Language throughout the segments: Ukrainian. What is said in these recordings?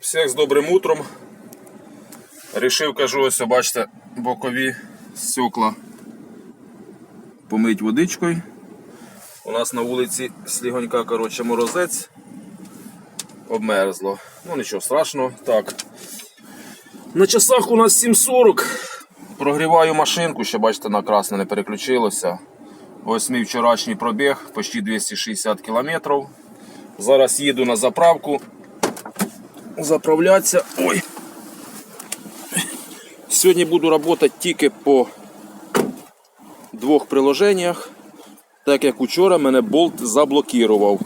Всіх з добрим утром. Рішив, кажу, ось бачите, бокові стекла помить водичкою. У нас на вулиці слігонька, коротше, морозець. Обмерзло. Ну нічого страшного. Так. На часах у нас 7.40. Прогріваю машинку, ще бачите, на красне не переключилося. Ось мій вчорашній пробіг, почти 260 кілометрів. Зараз їду на заправку. Заправлятися. Ой. Сьогодні буду працювати тільки по двох приложеннях, так як учора мене болт заблокував.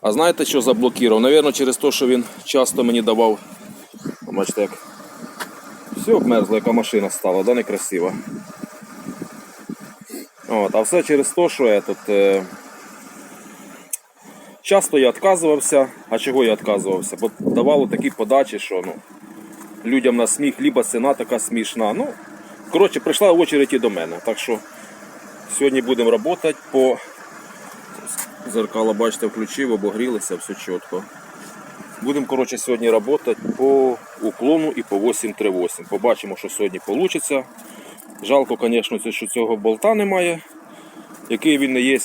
А знаєте, що заблокував? Навірно, через те, що він часто мені давав. Бачите, як все обмерзло, яка машина стала, да, некрасива. От, а все через те, що я тут. Часто я відказувався. А чого я відказувався? Бо давало такі подачі, що ну, людям на сміх, либо ціна така смішна. Ну, коротше, прийшла очередь і до мене. Так що сьогодні будемо працювати по зеркало, бачите, включив, обогрілися, все чітко. Будемо коротше, сьогодні працювати по уклону і по 838. Побачимо, що сьогодні вийде. Жалко, звісно, що цього болта немає. Який він не є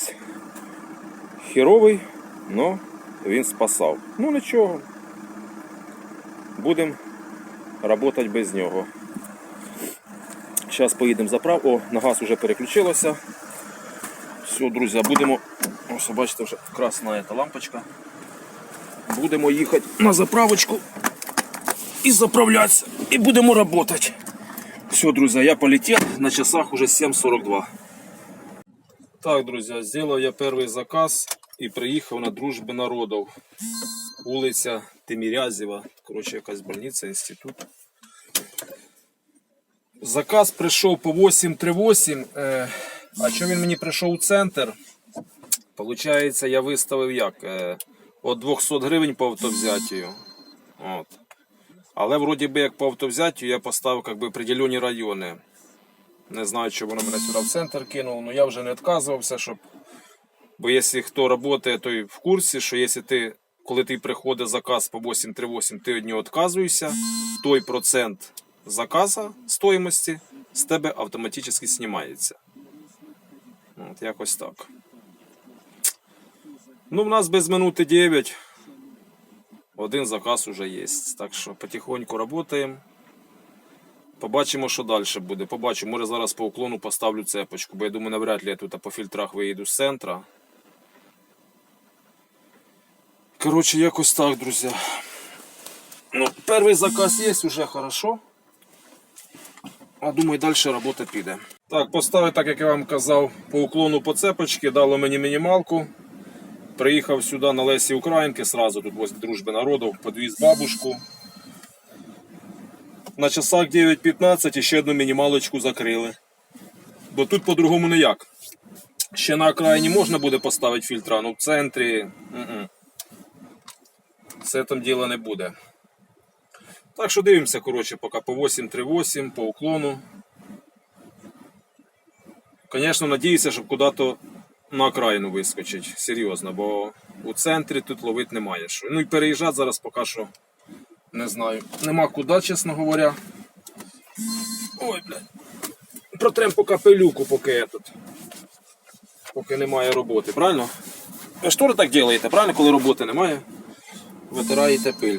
херовий, але він спасав. Ну нічого. Будемо працювати без нього. Зараз поїдемо заправ. О, на газ вже переключилося. Все, друзі, будемо. Ось, бачите, вже красна ця лампочка. Будемо їхати на заправочку і заправлятися. І будемо працювати. Все, друзі, я полетів. На часах уже 7.42. Так, друзі, зробив я перший заказ і приїхав на дружби народів. Вулиця Тимірязєва. Коротше, якась больниця, інститут. Заказ прийшов по 838. Е, а що він мені прийшов у центр? Получається, я виставив як? Е, от 200 гривень по автовзяттю. От. Але вроді би як по автовзяттю я поставив як би, определені райони. Не знаю, чи воно мене сюди в центр кинуло, але я вже не відказувався, щоб. Бо якщо хто працює, той в курсі, що якщо ти, коли ти приходить заказ по 838, ти від нього відказуєшся, той процент заказа стоїмості з тебе автоматично знімається. От якось так. Ну, в нас без минути 9. Один заказ уже є. Так що потихоньку працюємо. Побачимо, що далі буде. Побачимо, може зараз по уклону поставлю цепочку, бо я думаю, навряд ли я тут по фільтрах виїду з центра. Коротше, якось так, друзі. Ну, перший заказ є, вже хорошо. А думаю, далі робота піде. Так, поставив, так як я вам казав, по уклону по цепочці, дало мені мінімалку. Приїхав сюди на Лесі Українки, сразу тут возле дружби народів, подвіз бабушку. На часах 9.15 і ще одну мінімалочку закрили. Бо тут по-другому ніяк. Ще на окраїні можна буде поставити фільтра, але в центрі м-м. Все там діла не буде. Так що дивимося, коротше, поки по 8.38, по уклону. Звісно, надіюся, щоб куди-то на окраїну вискочить. Серйозно, бо у центрі тут ловити немає що. Ну і переїжджати зараз поки що не знаю. Нема куди, чесно говоря. Ой, блядь. Протрем по капелюку, поки я тут. Поки немає роботи, правильно? Ви так робите, правильно, коли роботи немає? Витираєте пиль.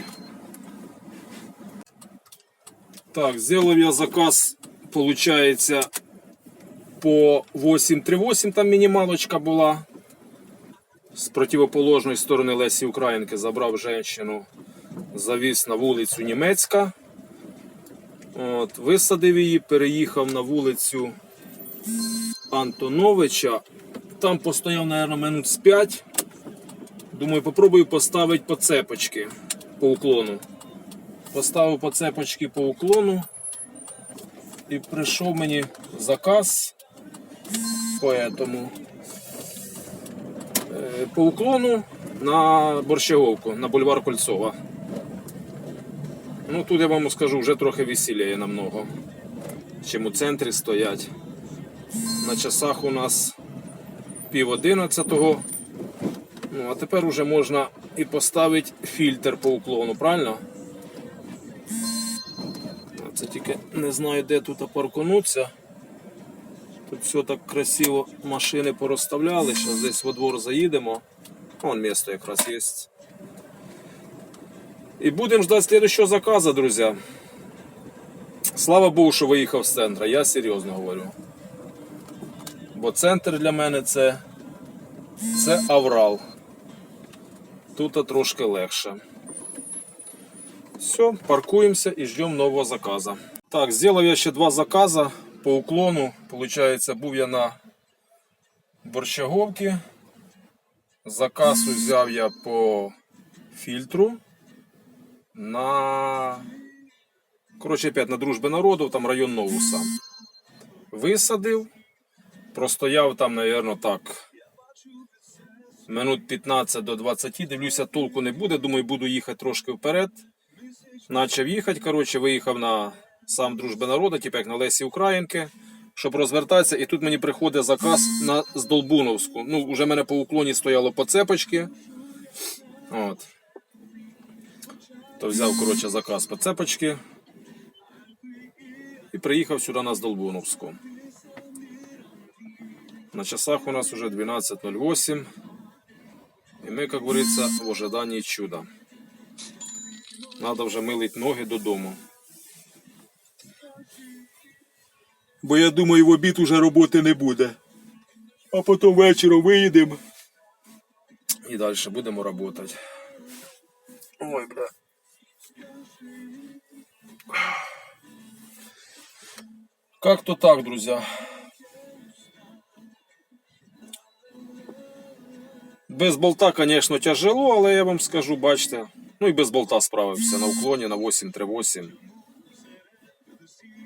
Так, зробив я заказ, виходить, по 838 там мінімалочка була. З противоположної сторони Лесі Українки забрав жінку, завіз на вулицю Німецька. От, Висадив її, переїхав на вулицю Антоновича. Там постояв, мабуть, минут з 5. Думаю, попробую поставити по цепочки по уклону. Поставив по цепочки по уклону. І прийшов мені заказ по этому. Е, По уклону на Борщаговку, на бульвар Кольцова. Ну тут я вам скажу вже трохи весілля намного, чим у центрі стоять. На часах у нас пів одинадцятого. Ну, а тепер уже можна і поставити фільтр по уклону, правильно? Це тільки не знаю, де тут паркунуться. Тут все так красиво машини порозставляли. Зараз десь во двор заїдемо. Вон місто якраз є. І будемо ждати слідчого заказу, друзі. Слава Богу, що виїхав з центру, я серйозно говорю. Бо центр для мене це, це Аврал. Тут трошки легше. Все, паркуємося і ждемо нового заказу. Так, зробив я ще два закази по уклону. Получається, був я на Борщаговці. Заказ взяв я по фільтру на. Коротше, опять на дружби народу, там район Новуса. Висадив, простояв там, мабуть, так. Минут 15 до 20, дивлюся, толку не буде. Думаю, буду їхати трошки вперед. Начав їхати, коротше, виїхав на сам дружби народу, типу як на Лесі Українки, щоб розвертатися. І тут мені приходить заказ на Здолбуновську. Ну, вже в мене по уклоні стояло по цепочці. От. То взяв, коротше, заказ по цепочці. І приїхав сюди на Здолбуновську. На часах у нас уже 12.08. І ми, як говориться, в ожиданні чуда. Надо вже милить ноги додому. Бо я думаю, в обід уже роботи не буде. А потім вечором виїдемо. І далі будемо працювати. Ой, бля. Как-то так, друзья. Без болта, конечно, тяжело, але я вам скажу, бачите. Ну і без болта справився на уклоні на 838.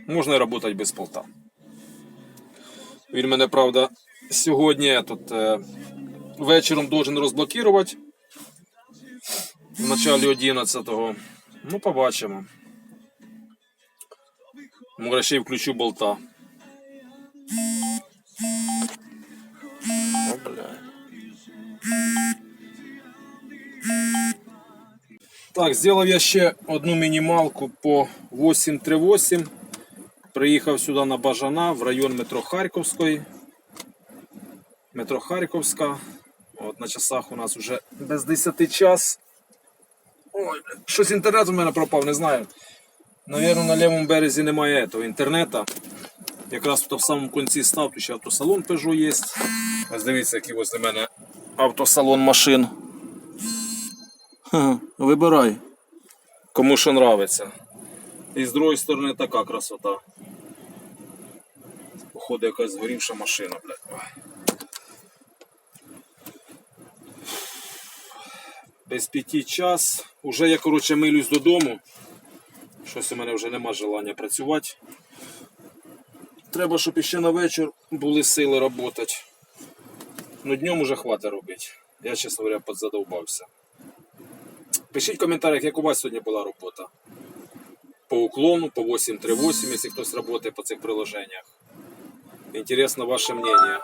Можна і працювати без болта. Він мене, правда, сьогодні тут е, вечором должен розблокувати. В началі 11-го. Ну, побачимо. Може, ще й включу болта. Так, зробив я ще одну мінімалку по 838. Приїхав сюди на Бажана в район метро Харківської. Метро Харківська. От на часах у нас вже без 10 час. Ой, щось інтернет у мене пропав, не знаю. Навірно, на лівому березі немає того інтернету. Якраз тут в самому кінці став, тут ще автосалон Peugeot є. Ось дивіться, який ось для мене автосалон машин. Вибирай. Кому що нравиться. І з другої сторони така красота. Походу якась згорівша машина, блядь. Без п'яті час. Уже я, коротше, милюсь додому. Щось у мене вже нема желання працювати. Треба, щоб іще на вечір були сили працювати. Ну днем уже хватить робити. Я, чесно говоря, подзадовбався. Пишіть в коментарях, як у вас сьогодні була робота. По уклону, по 838, якщо хтось працює по цих приложениях. Інтересно ваше мнение.